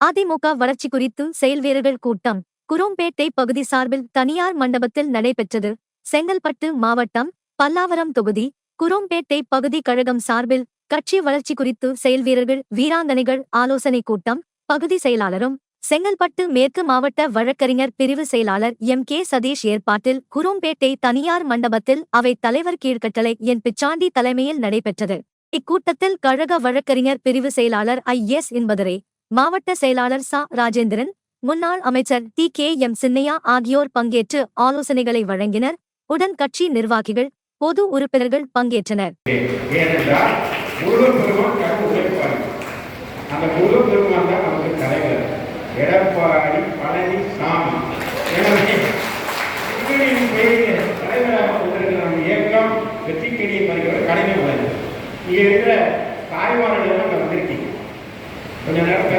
அதிமுக வளர்ச்சி குறித்து செயல்வீரர்கள் கூட்டம். குரோம்பேட்டை பகுதி சார்பில் தனியார் மண்டபத்தில் நடைபெற்றது. செங்கல்பட்டு மாவட்டம் பல்லாவரம் தொகுதி குரோம்பேட்டை பகுதி கழகம் சார்பில் கட்சி வளர்ச்சி குறித்து செயல்வீரர்கள் வீராங்கனைகள் ஆலோசனை கூட்டம். பகுதி செயலாளரும் செங்கல்பட்டு மேற்கு மாவட்ட வழக்கறிஞர் பிரிவு செயலாளர் எம். கே. சதீஷ் ஏற்பாட்டில் குரோம்பேட்டை தனியார் மண்டபத்தில் அவை தலைவர் கீழ்கட்டளை என். பிச்சாண்டி தலைமையில் நடைபெற்றது. இக்கூட்டத்தில் கழக வழக்கறிஞர் பிரிவு செயலாளர் ஐ. எஸ். என்பதரே மாவட்ட செயலாளர் சா. ராஜேந்திரன் முன்னாள் அமைச்சர் டி. கே. எம். சின்னையா ஆகியோர் பங்கேற்று ஆலோசனைகளை வழங்கினர். உடன் கட்சி நிர்வாகிகள் பொது உறுப்பினர்கள் பங்கேற்றனர். கொஞ்ச நேரம்